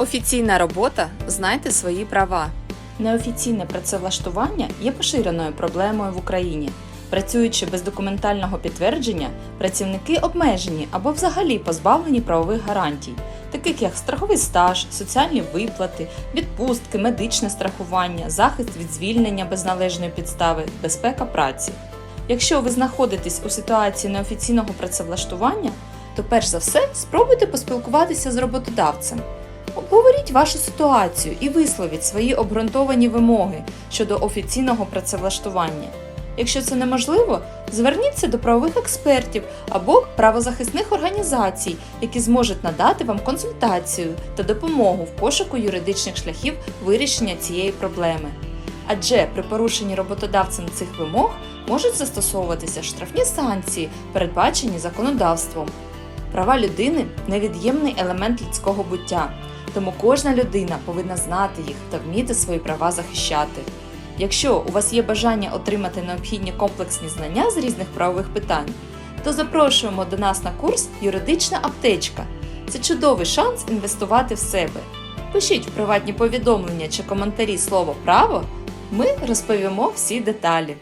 Офіційна робота знайте свої права. Неофіційне працевлаштування є поширеною проблемою в Україні. Працюючи без документального підтвердження, працівники обмежені або взагалі позбавлені правових гарантій, таких як страховий стаж, соціальні виплати, відпустки, медичне страхування, захист від звільнення без належної підстави, безпека праці. Якщо ви знаходитесь у ситуації неофіційного працевлаштування, то перш за все спробуйте поспілкуватися з роботодавцем. Обговоріть вашу ситуацію і висловіть свої обґрунтовані вимоги щодо офіційного працевлаштування. Якщо це неможливо, зверніться до правових експертів або правозахисних організацій, які зможуть надати вам консультацію та допомогу в пошуку юридичних шляхів вирішення цієї проблеми. Адже при порушенні роботодавцем цих вимог можуть застосовуватися штрафні санкції, передбачені законодавством. Права людини невід'ємний елемент людського буття, тому кожна людина повинна знати їх та вміти свої права захищати. Якщо у вас є бажання отримати необхідні комплексні знання з різних правових питань, то запрошуємо до нас на курс Юридична аптечка. Це чудовий шанс інвестувати в себе. Пишіть в приватні повідомлення чи коментарі слово право, ми розповімо всі деталі.